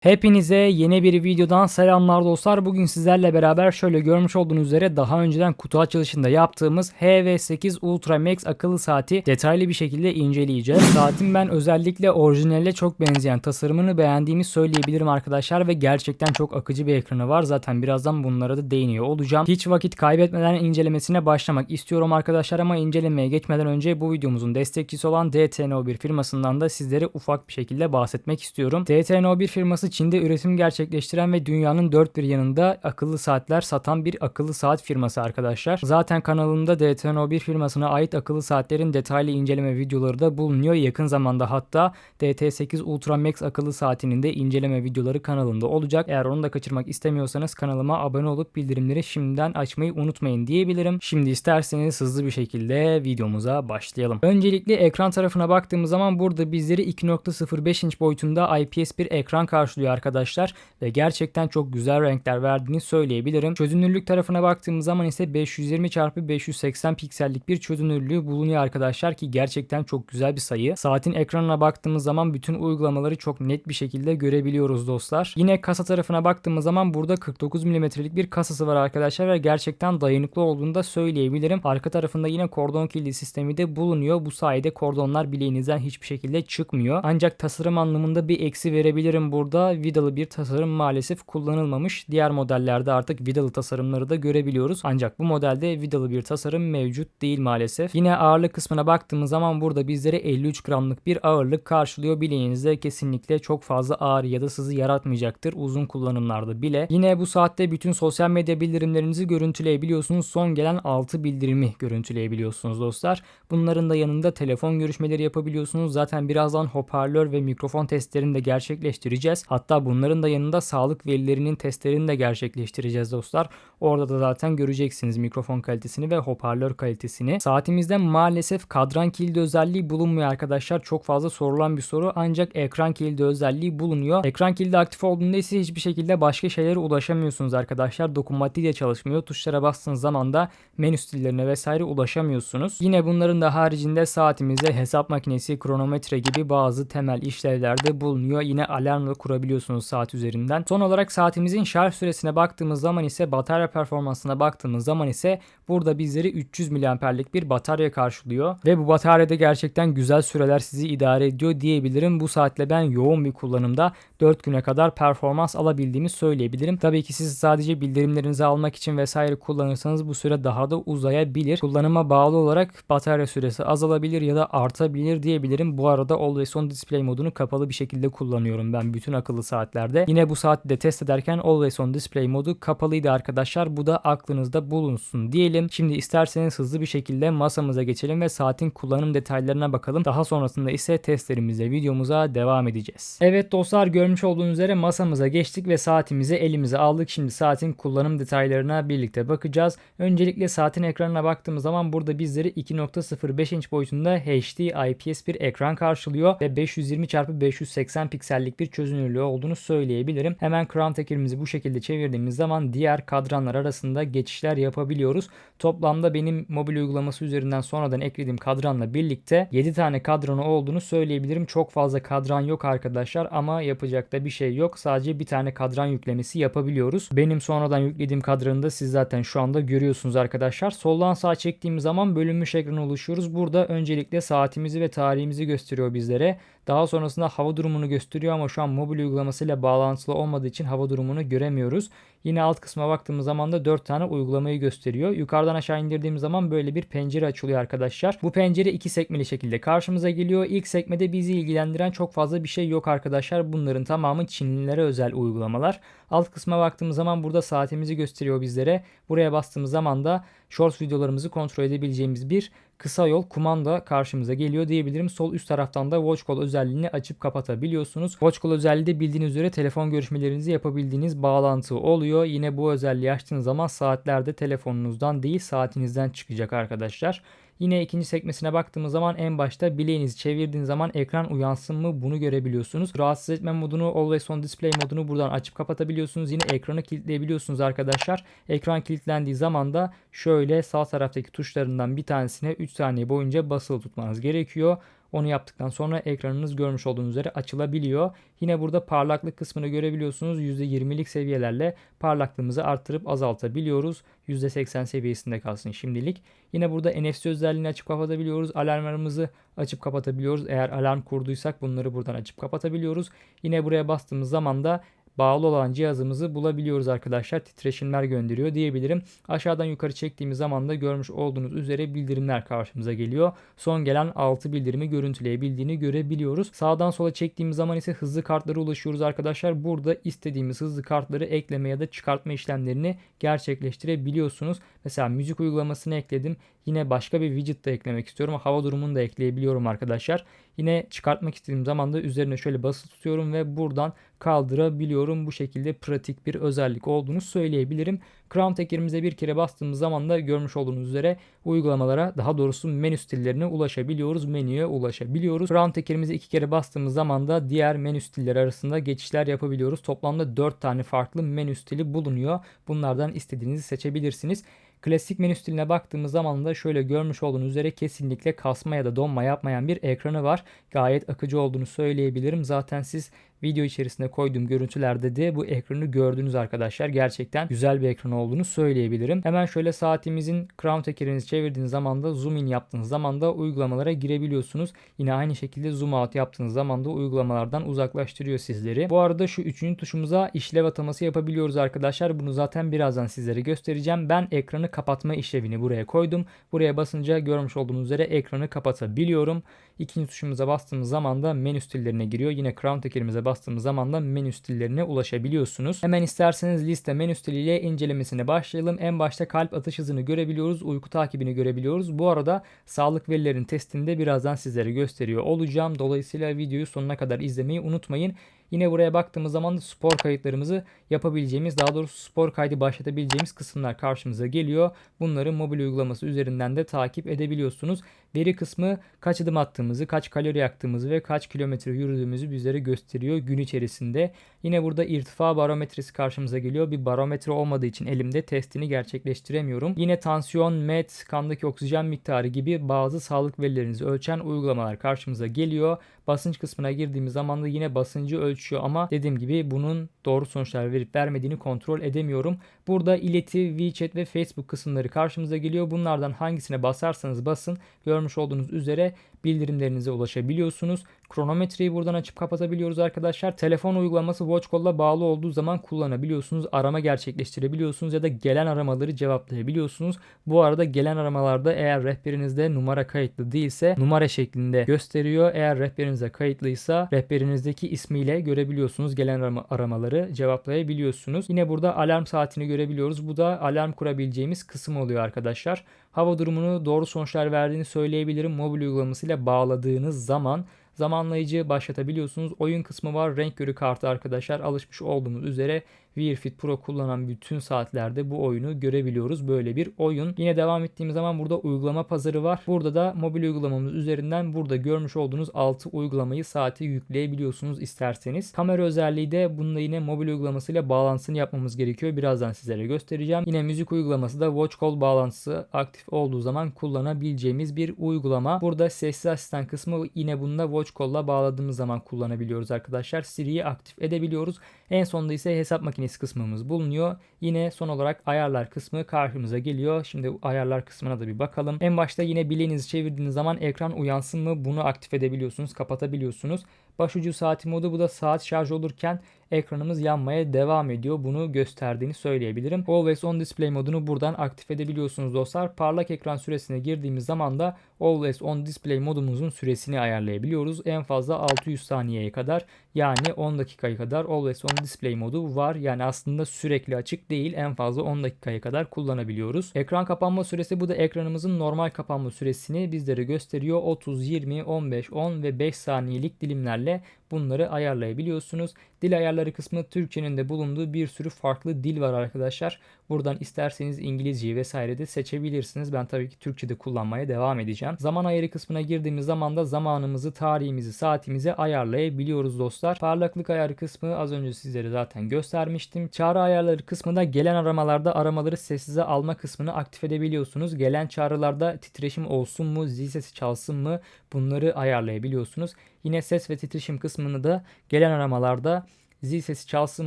Hepinize yeni bir videodan selamlar dostlar. Bugün sizlerle beraber şöyle görmüş olduğunuz üzere daha önceden kutu açılışında yaptığımız HV8 Ultra Max akıllı saati detaylı bir şekilde inceleyeceğiz. Saatin ben özellikle orijinalle çok benzeyen tasarımını beğendiğimi söyleyebilirim arkadaşlar ve gerçekten çok akıcı bir ekranı var. Zaten birazdan bunlara da değiniyor olacağım. Hiç vakit kaybetmeden incelemesine başlamak istiyorum arkadaşlar ama incelemeye geçmeden önce bu videomuzun destekçisi olan DTNO1 firmasından da sizlere ufak bir şekilde bahsetmek istiyorum. DTNO1 firması Çin'de üretim gerçekleştiren ve dünyanın dört bir yanında akıllı saatler satan bir akıllı saat firması arkadaşlar. Zaten kanalımda DTNO1 firmasına ait akıllı saatlerin detaylı inceleme videoları da bulunuyor. Yakın zamanda hatta DT8 Ultra Max akıllı saatinin de inceleme videoları kanalımda olacak. Eğer onu da kaçırmak istemiyorsanız kanalıma abone olup bildirimleri şimdiden açmayı unutmayın diyebilirim. Şimdi isterseniz hızlı bir şekilde videomuza başlayalım. Öncelikle ekran tarafına baktığımız zaman burada bizleri 2.05 inç boyutunda IPS bir ekran karşılıyor arkadaşlar ve gerçekten çok güzel renkler verdiğini söyleyebilirim. Çözünürlük tarafına baktığımız zaman ise 520 x 580 piksellik bir çözünürlüğü bulunuyor arkadaşlar ki gerçekten çok güzel bir sayı. Saatin ekranına baktığımız zaman bütün uygulamaları çok net bir şekilde görebiliyoruz dostlar. Yine kasa tarafına baktığımız zaman burada 49 mm'lik bir kasası var arkadaşlar ve gerçekten dayanıklı olduğunu da söyleyebilirim. Arka tarafında yine kordon kilidi sistemi de bulunuyor. Bu sayede kordonlar bileğinizden hiçbir şekilde çıkmıyor. Ancak tasarım anlamında bir eksi verebilirim burada vidalı bir tasarım maalesef kullanılmamış. Diğer modellerde artık vidalı tasarımları da görebiliyoruz. Ancak bu modelde vidalı bir tasarım mevcut değil maalesef. Yine ağırlık kısmına baktığımız zaman burada bizlere 53 gramlık bir ağırlık karşılıyor. Bileğinizde kesinlikle çok fazla ağrı ya da sızı yaratmayacaktır uzun kullanımlarda bile. Yine bu saatte bütün sosyal medya bildirimlerinizi görüntüleyebiliyorsunuz. Son gelen 6 bildirimi görüntüleyebiliyorsunuz dostlar. Bunların da yanında telefon görüşmeleri yapabiliyorsunuz. Zaten birazdan hoparlör ve mikrofon testlerini de gerçekleştireceğiz. Bunların da yanında sağlık verilerinin testlerini de gerçekleştireceğiz dostlar. Orada da zaten göreceksiniz mikrofon kalitesini ve hoparlör kalitesini. Saatimizde maalesef kadran kilidi özelliği bulunmuyor arkadaşlar. Çok fazla sorulan bir soru ancak ekran kilidi özelliği bulunuyor. Ekran kilidi aktif olduğunda ise hiçbir şekilde başka şeylere ulaşamıyorsunuz arkadaşlar. Dokunmatik de çalışmıyor. Tuşlara bastığınız zaman da menü stillerine vesaire ulaşamıyorsunuz. Yine bunların da haricinde saatimizde hesap makinesi, kronometre gibi bazı temel işlevlerde bulunuyor. Yine alarm da kurabiliyorsunuz saat üzerinden. Son olarak saatimizin şarj süresine baktığımız zaman ise batarya performansına baktığımız zaman ise burada bizleri 300 mAh'lik bir batarya karşılıyor. Ve bu bataryada gerçekten güzel süreler sizi idare ediyor diyebilirim. Bu saatle ben yoğun bir kullanımda 4 güne kadar performans alabildiğimi söyleyebilirim. Tabii ki siz sadece bildirimlerinizi almak için vesaire kullanırsanız bu süre daha da uzayabilir. Kullanıma bağlı olarak batarya süresi azalabilir ya da artabilir diyebilirim. Bu arada Always On Display modunu kapalı bir şekilde kullanıyorum ben bütün akıllı saatlerde. Yine bu saati de test ederken Always On Display modu kapalıydı arkadaşlar. Bu da aklınızda bulunsun diyelim. Şimdi isterseniz hızlı bir şekilde masamıza geçelim ve saatin kullanım detaylarına bakalım. Daha sonrasında ise testlerimizle videomuza devam edeceğiz. Evet dostlar görmüş olduğunuz üzere masamıza geçtik ve saatimizi elimize aldık. Şimdi saatin kullanım detaylarına birlikte bakacağız. Öncelikle saatin ekranına baktığımız zaman burada bizleri 2.05 inç boyutunda HD IPS bir ekran karşılıyor ve 520 x 580 piksellik bir çözünürlüğü olduğunu söyleyebilirim. Hemen crown tekerimizi bu şekilde çevirdiğimiz zaman diğer kadranlar arasında geçişler yapabiliyoruz. Toplamda benim mobil uygulaması üzerinden sonradan eklediğim kadranla birlikte 7 tane kadranı olduğunu söyleyebilirim. Çok fazla kadran yok arkadaşlar ama yapacak da bir şey yok. Sadece bir tane kadran yüklemesi yapabiliyoruz. Benim sonradan yüklediğim kadranı da siz zaten şu anda görüyorsunuz arkadaşlar. Soldan sağa çektiğim zaman bölünmüş ekrana oluşuyoruz. Burada öncelikle saatimizi ve tarihimizi gösteriyor bizlere. Daha sonrasında hava durumunu gösteriyor ama şu an mobil uygulamasıyla bağlantılı olmadığı için hava durumunu göremiyoruz. Yine alt kısma baktığımız zaman da 4 tane uygulamayı gösteriyor. Yukarıdan aşağı indirdiğim zaman böyle bir pencere açılıyor arkadaşlar. Bu pencere iki sekmeli şekilde karşımıza geliyor. İlk sekmede bizi ilgilendiren çok fazla bir şey yok arkadaşlar. Bunların tamamı Çinlilere özel uygulamalar. Alt kısma baktığımız zaman burada saatimizi gösteriyor bizlere. Buraya bastığımız zaman da shorts videolarımızı kontrol edebileceğimiz bir kısa yol kumanda karşımıza geliyor diyebilirim. Sol üst taraftan da Watch Call özelliğini açıp kapatabiliyorsunuz. Watch Call özelliği de bildiğiniz üzere telefon görüşmelerinizi yapabildiğiniz bağlantı oluyor. Yine bu özelliği açtığınız zaman saatlerde telefonunuzdan değil saatinizden çıkacak arkadaşlar. Yine ikinci sekmesine baktığımız zaman en başta bileğinizi çevirdiğiniz zaman ekran uyansın mı bunu görebiliyorsunuz. Rahatsız etme modunu Always on Display modunu buradan açıp kapatabiliyorsunuz. Yine ekranı kilitleyebiliyorsunuz arkadaşlar. Ekran kilitlendiği zaman da şöyle sağ taraftaki tuşlarından bir tanesine 3 saniye boyunca basılı tutmanız gerekiyor. Onu yaptıktan sonra ekranınız görmüş olduğunuz üzere açılabiliyor. Yine burada parlaklık kısmını görebiliyorsunuz. %20'lik seviyelerle parlaklığımızı arttırıp azaltabiliyoruz. %80 seviyesinde kalsın şimdilik. Yine burada NFC özelliğini açıp kapatabiliyoruz. Alarmlarımızı açıp kapatabiliyoruz. Eğer alarm kurduysak bunları buradan açıp kapatabiliyoruz. Yine buraya bastığımız zaman da bağlı olan cihazımızı bulabiliyoruz arkadaşlar. Titreşimler gönderiyor diyebilirim. Aşağıdan yukarı çektiğimiz zaman da görmüş olduğunuz üzere bildirimler karşımıza geliyor. Son gelen 6 bildirimi görüntüleyebildiğini görebiliyoruz. Sağdan sola çektiğimiz zaman ise hızlı kartlara ulaşıyoruz arkadaşlar. Burada istediğimiz hızlı kartları ekleme ya da çıkartma işlemlerini gerçekleştirebiliyorsunuz. Mesela müzik uygulamasını ekledim. Yine başka bir widget da eklemek istiyorum. Hava durumunu da ekleyebiliyorum arkadaşlar. Yine çıkartmak istediğim zaman da üzerine şöyle basılı tutuyorum ve buradan kaldırabiliyorum. Bu şekilde pratik bir özellik olduğunu söyleyebilirim. Crown tekerimize bir kere bastığımız zaman da görmüş olduğunuz üzere uygulamalara daha doğrusu menü stillerine ulaşabiliyoruz. Menüye ulaşabiliyoruz. Crown tekerimize iki kere bastığımız zaman da diğer menü stilleri arasında geçişler yapabiliyoruz. Toplamda 4 tane farklı menü stili bulunuyor. Bunlardan istediğinizi seçebilirsiniz. Klasik menü stiline baktığımız zaman da şöyle görmüş olduğunuz üzere kesinlikle kasma ya da donma yapmayan bir ekranı var. Gayet akıcı olduğunu söyleyebilirim. Zaten siz video içerisinde koyduğum görüntülerde de bu ekranı gördünüz arkadaşlar. Gerçekten güzel bir ekran olduğunu söyleyebilirim. Hemen şöyle saatimizin crown tekerinizi çevirdiğiniz zaman da zoom in yaptığınız zaman da uygulamalara girebiliyorsunuz. Yine aynı şekilde zoom out yaptığınız zaman da uygulamalardan uzaklaştırıyor sizleri. Bu arada şu üçüncü tuşumuza işlev ataması yapabiliyoruz arkadaşlar. Bunu zaten birazdan sizlere göstereceğim. Ben ekranı kapatma işlevini buraya koydum. Buraya basınca görmüş olduğunuz üzere ekranı kapatabiliyorum. İkinci tuşumuza bastığımız zaman da menü stillerine giriyor. Yine crown tekerimize bastığımız zaman da menü stillerine ulaşabiliyorsunuz. Hemen isterseniz liste menü stiliyle incelemesine başlayalım. En başta kalp atış hızını görebiliyoruz. Uyku takibini görebiliyoruz. Bu arada sağlık verilerin testinde birazdan sizlere gösteriyor olacağım. Dolayısıyla videoyu sonuna kadar izlemeyi unutmayın. Yine buraya baktığımız zaman da spor kayıtlarımızı yapabileceğimiz daha doğrusu spor kaydı başlatabileceğimiz kısımlar karşımıza geliyor. Bunları mobil uygulaması üzerinden de takip edebiliyorsunuz. Veri kısmı kaç adım attığımızı, kaç kalori yaktığımızı ve kaç kilometre yürüdüğümüzü bizlere gösteriyor gün içerisinde. Yine burada irtifa barometresi karşımıza geliyor. Bir barometre olmadığı için elimde testini gerçekleştiremiyorum. Yine tansiyon, met, kandaki oksijen miktarı gibi bazı sağlık verilerinizi ölçen uygulamalar karşımıza geliyor. Basınç kısmına girdiğimiz zaman da yine basıncı ölçüyor ama dediğim gibi bunun doğru sonuçlar verip vermediğini kontrol edemiyorum. Burada ileti, WeChat ve Facebook kısımları karşımıza geliyor. Bunlardan hangisine basarsanız basın görmüş olduğunuz üzere bildirimlerinize ulaşabiliyorsunuz. Kronometreyi buradan açıp kapatabiliyoruz arkadaşlar. Telefon uygulaması WatchCall'la bağlı olduğu zaman kullanabiliyorsunuz. Arama gerçekleştirebiliyorsunuz ya da gelen aramaları cevaplayabiliyorsunuz. Bu arada gelen aramalarda eğer rehberinizde numara kayıtlı değilse numara şeklinde gösteriyor. Eğer rehberinize kayıtlıysa rehberinizdeki ismiyle görebiliyorsunuz. Gelen arama, aramaları cevaplayabiliyorsunuz. Yine burada alarm saatini görebiliyoruz. Bu da alarm kurabileceğimiz kısım oluyor arkadaşlar. Hava durumunu doğru sonuçlar verdiğini söyleyebilirim. Mobil uygulamasıyla bağladığınız zaman zamanlayıcı başlatabiliyorsunuz. Oyun kısmı var. Renk görü kartı arkadaşlar alışmış olduğumuz üzere Wear Fit Pro kullanan bütün saatlerde bu oyunu görebiliyoruz. Böyle bir oyun. Yine devam ettiğimiz zaman burada uygulama pazarı var. Burada da mobil uygulamamız üzerinden burada görmüş olduğunuz 6 uygulamayı saate yükleyebiliyorsunuz isterseniz. Kamera özelliği de bununla yine mobil uygulamasıyla bağlantısını yapmamız gerekiyor. Birazdan sizlere göstereceğim. Yine müzik uygulaması da Watch Call bağlantısı aktif olduğu zaman kullanabileceğimiz bir uygulama. Burada sessiz asistan kısmı yine bunda Watch Call'la bağladığımız zaman kullanabiliyoruz arkadaşlar. Siri'yi aktif edebiliyoruz. En sonunda ise hesap makinesi kısmımız bulunuyor. Yine son olarak ayarlar kısmı karşımıza geliyor. Şimdi ayarlar kısmına da bir bakalım. En başta yine bileğinizi çevirdiğiniz zaman ekran uyansın mı bunu aktif edebiliyorsunuz, kapatabiliyorsunuz. Başucu saati modu bu da saat şarj olurken ekranımız yanmaya devam ediyor. Bunu gösterdiğini söyleyebilirim. Always on display modunu buradan aktif edebiliyorsunuz dostlar. Parlak ekran süresine girdiğimiz zaman da Always on display modumuzun süresini ayarlayabiliyoruz. En fazla 600 saniyeye kadar yani 10 dakikaya kadar Always on display modu var. Yani aslında sürekli açık değil. En fazla 10 dakikaya kadar kullanabiliyoruz. Ekran kapanma süresi bu da ekranımızın normal kapanma süresini bizlere gösteriyor. 30, 20, 15, 10 ve 5 saniyelik dilimlerle bunları ayarlayabiliyorsunuz. Dil ayarları kısmı Türkçenin de bulunduğu bir sürü farklı dil var arkadaşlar. Buradan isterseniz İngilizceyi vesaire de seçebilirsiniz. Ben tabii ki Türkçe'de kullanmaya devam edeceğim. Zaman ayarı kısmına girdiğimiz zaman da zamanımızı, tarihimizi, saatimizi ayarlayabiliyoruz dostlar dostlar. Parlaklık ayarı kısmı az önce sizlere zaten göstermiştim. Çağrı ayarları kısmında gelen aramalarda aramaları sessize alma kısmını aktif edebiliyorsunuz. Gelen çağrılarda titreşim olsun mu, zil sesi çalsın mı bunları ayarlayabiliyorsunuz. Yine ses ve titreşim kısmını da gelen aramalarda zil sesi çalsın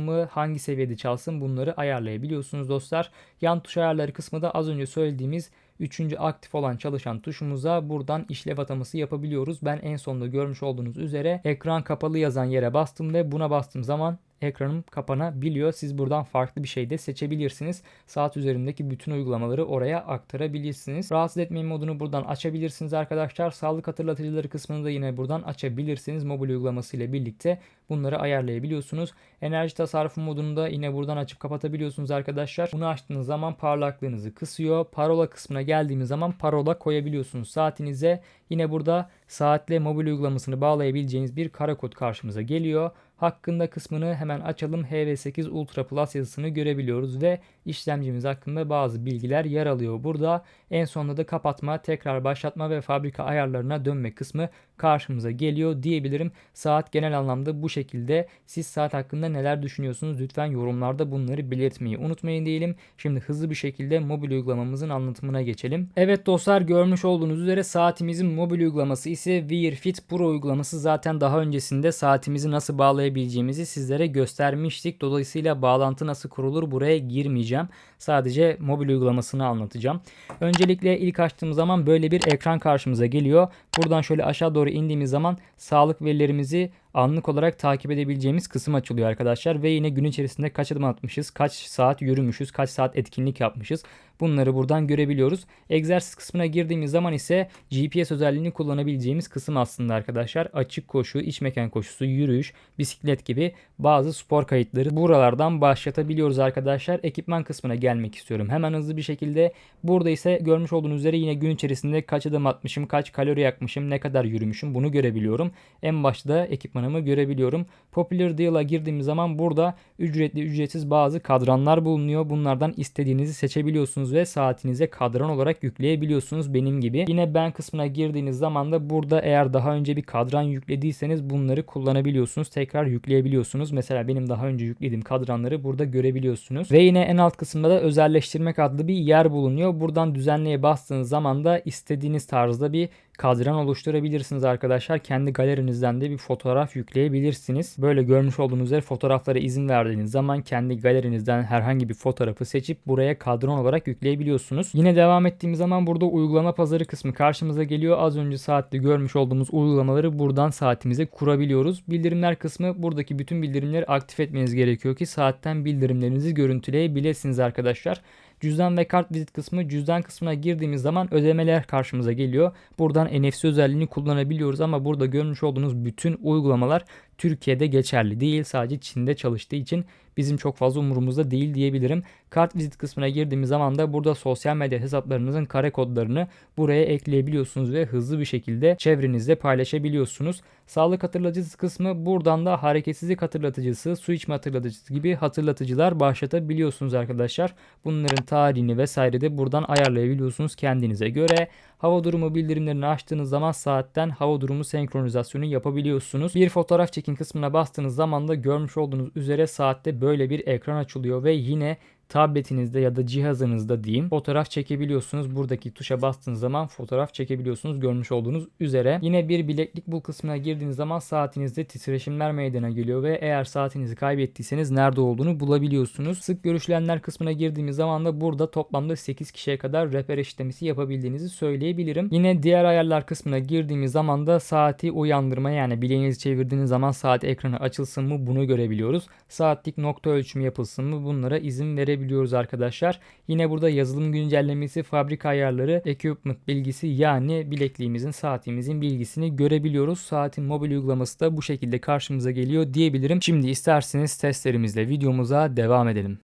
mı, hangi seviyede çalsın bunları ayarlayabiliyorsunuz dostlar. Yan tuş ayarları kısmı da az önce söylediğimiz Üçüncü aktif olan çalışan tuşumuza buradan işlev ataması yapabiliyoruz. Ben en sonunda görmüş olduğunuz üzere ekran kapalı yazan yere bastım ve buna bastığım zaman ekranım kapanabiliyor. Siz buradan farklı bir şey de seçebilirsiniz. Saat üzerindeki bütün uygulamaları oraya aktarabilirsiniz. Rahatsız etmeyin modunu buradan açabilirsiniz arkadaşlar. Sağlık hatırlatıcıları kısmını da yine buradan açabilirsiniz. Mobil uygulaması ile birlikte bunları ayarlayabiliyorsunuz. Enerji tasarrufu modunu da yine buradan açıp kapatabiliyorsunuz arkadaşlar. Bunu açtığınız zaman parlaklığınızı kısıyor. Parola kısmına geldiğimiz zaman parola koyabiliyorsunuz saatinize. Yine burada saatle mobil uygulamasını bağlayabileceğiniz bir kara kod karşımıza geliyor. Hakkında kısmını hemen açalım. HV8 Ultra Plus yazısını görebiliyoruz ve işlemcimiz hakkında bazı bilgiler yer alıyor. Burada en sonunda da kapatma, tekrar başlatma ve fabrika ayarlarına dönme kısmı karşımıza geliyor diyebilirim. Saat genel anlamda bu şekilde. Siz saat hakkında neler düşünüyorsunuz? Lütfen yorumlarda bunları belirtmeyi unutmayın diyelim. Şimdi hızlı bir şekilde mobil uygulamamızın anlatımına geçelim. Evet dostlar görmüş olduğunuz üzere saatimizin mobil uygulaması ise Wear Fit Pro uygulaması zaten daha öncesinde saatimizi nasıl bağlayabileceğimizi sizlere göstermiştik. Dolayısıyla bağlantı nasıl kurulur buraya girmeyeceğim. Sadece mobil uygulamasını anlatacağım. Öncelikle ilk açtığımız zaman böyle bir ekran karşımıza geliyor. Buradan şöyle aşağı doğru indiğimiz zaman sağlık verilerimizi anlık olarak takip edebileceğimiz kısım açılıyor arkadaşlar. Ve yine gün içerisinde kaç adım atmışız, kaç saat yürümüşüz, kaç saat etkinlik yapmışız. Bunları buradan görebiliyoruz. Egzersiz kısmına girdiğimiz zaman ise GPS özelliğini kullanabileceğimiz kısım aslında arkadaşlar. Açık koşu, iç mekan koşusu, yürüyüş, bisiklet gibi bazı spor kayıtları buralardan başlatabiliyoruz arkadaşlar. Ekipman kısmına gelmek istiyorum. Hemen hızlı bir şekilde. Burada ise görmüş olduğunuz üzere yine gün içerisinde kaç adım atmışım, kaç kalori yakmışım, ne kadar yürümüşüm bunu görebiliyorum. En başta da ekipmanımı görebiliyorum. Popular Deal'a girdiğimiz zaman burada ücretli ücretsiz bazı kadranlar bulunuyor. Bunlardan istediğinizi seçebiliyorsunuz ve saatinize kadran olarak yükleyebiliyorsunuz benim gibi. Yine ben kısmına girdiğiniz zaman da burada eğer daha önce bir kadran yüklediyseniz bunları kullanabiliyorsunuz. Tekrar yükleyebiliyorsunuz. Mesela benim daha önce yüklediğim kadranları burada görebiliyorsunuz. Ve yine en alt kısımda da özelleştirmek adlı bir yer bulunuyor. Buradan düzenleye bastığınız zaman da istediğiniz tarzda bir kadran oluşturabilirsiniz arkadaşlar. Kendi galerinizden de bir fotoğraf yükleyebilirsiniz. Böyle görmüş olduğunuz üzere fotoğraflara izin verdiğiniz zaman kendi galerinizden herhangi bir fotoğrafı seçip buraya kadran olarak yükleyebiliyorsunuz. Yine devam ettiğimiz zaman burada uygulama pazarı kısmı karşımıza geliyor. Az önce saatte görmüş olduğumuz uygulamaları buradan saatimize kurabiliyoruz. Bildirimler kısmı buradaki bütün bildirimleri aktif etmeniz gerekiyor ki saatten bildirimlerinizi görüntüleyebilirsiniz arkadaşlar. Cüzdan ve kart vizit kısmı cüzdan kısmına girdiğimiz zaman ödemeler karşımıza geliyor. Buradan NFC özelliğini kullanabiliyoruz ama burada görmüş olduğunuz bütün uygulamalar Türkiye'de geçerli değil. Sadece Çin'de çalıştığı için bizim çok fazla umurumuzda değil diyebilirim. Kart vizit kısmına girdiğimiz zaman da burada sosyal medya hesaplarınızın kare kodlarını buraya ekleyebiliyorsunuz ve hızlı bir şekilde çevrenizde paylaşabiliyorsunuz. Sağlık hatırlatıcısı kısmı buradan da hareketsizlik hatırlatıcısı, su içme hatırlatıcısı gibi hatırlatıcılar başlatabiliyorsunuz arkadaşlar. Bunların tarihini vesaire de buradan ayarlayabiliyorsunuz kendinize göre. Hava durumu bildirimlerini açtığınız zaman saatten hava durumu senkronizasyonu yapabiliyorsunuz. Bir fotoğraf çekin kısmına bastığınız zaman da görmüş olduğunuz üzere saatte böyle bir ekran açılıyor ve yine tabletinizde ya da cihazınızda diyeyim fotoğraf çekebiliyorsunuz. Buradaki tuşa bastığınız zaman fotoğraf çekebiliyorsunuz görmüş olduğunuz üzere. Yine bir bileklik bul kısmına girdiğiniz zaman saatinizde titreşimler meydana geliyor ve eğer saatinizi kaybettiyseniz nerede olduğunu bulabiliyorsunuz. Sık görüşülenler kısmına girdiğimiz zaman da burada toplamda 8 kişiye kadar rehber eşitlemesi yapabildiğinizi söyleyebilirim. Yine diğer ayarlar kısmına girdiğimiz zaman da saati uyandırma yani bileğinizi çevirdiğiniz zaman saat ekranı açılsın mı bunu görebiliyoruz. Saatlik nokta ölçümü yapılsın mı bunlara izin verebiliyoruz görebiliyoruz arkadaşlar. Yine burada yazılım güncellemesi, fabrika ayarları, equipment bilgisi yani bilekliğimizin, saatimizin bilgisini görebiliyoruz. Saatin mobil uygulaması da bu şekilde karşımıza geliyor diyebilirim. Şimdi isterseniz testlerimizle videomuza devam edelim.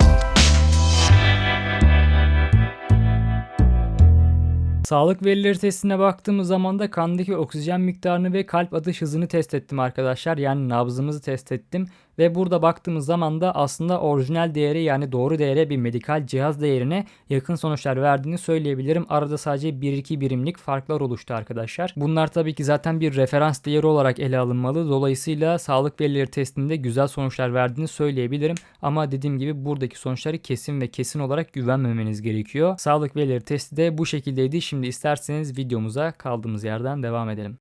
Sağlık verileri testine baktığımız zaman da kandaki oksijen miktarını ve kalp atış hızını test ettim arkadaşlar. Yani nabzımızı test ettim Ve burada baktığımız zaman da aslında orijinal değeri yani doğru değere bir medikal cihaz değerine yakın sonuçlar verdiğini söyleyebilirim. Arada sadece 1-2 birimlik farklar oluştu arkadaşlar. Bunlar tabii ki zaten bir referans değeri olarak ele alınmalı. Dolayısıyla sağlık verileri testinde güzel sonuçlar verdiğini söyleyebilirim. Ama dediğim gibi buradaki sonuçları kesin ve kesin olarak güvenmemeniz gerekiyor. Sağlık verileri testi de bu şekildeydi. Şimdi isterseniz videomuza kaldığımız yerden devam edelim.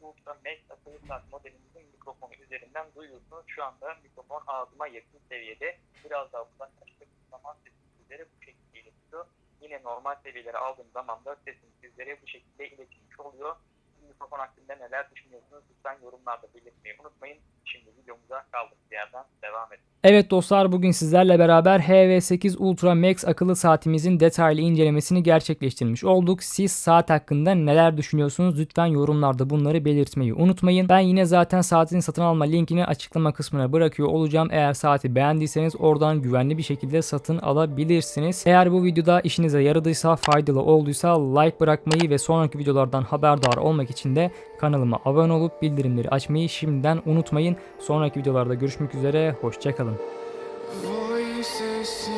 HV8 Ultra Max akıllı saat modelimizin mikrofonu üzerinden duyuyorsunuz. Şu anda mikrofon ağzıma yakın seviyede. Biraz daha uzaklaştırdığım zaman sesim sizlere bu şekilde iletiyor. Yine normal seviyelere aldığım zaman da sesim sizlere bu şekilde iletilmiş oluyor. Mikrofon hakkında neler düşünüyorsunuz lütfen yorumlarda belirtmeyi unutmayın. Şimdi videomuza kaldığımız yerden devam edelim. Evet dostlar bugün sizlerle beraber HV8 Ultra Max akıllı saatimizin detaylı incelemesini gerçekleştirmiş olduk. Siz saat hakkında neler düşünüyorsunuz? Lütfen yorumlarda bunları belirtmeyi unutmayın. Ben yine zaten saatin satın alma linkini açıklama kısmına bırakıyor olacağım. Eğer saati beğendiyseniz oradan güvenli bir şekilde satın alabilirsiniz. Eğer bu videoda işinize yaradıysa, faydalı olduysa like bırakmayı ve sonraki videolardan haberdar olmak için de kanalıma abone olup bildirimleri açmayı şimdiden unutmayın. Sonraki videolarda görüşmek üzere. Hoşçakalın. Voices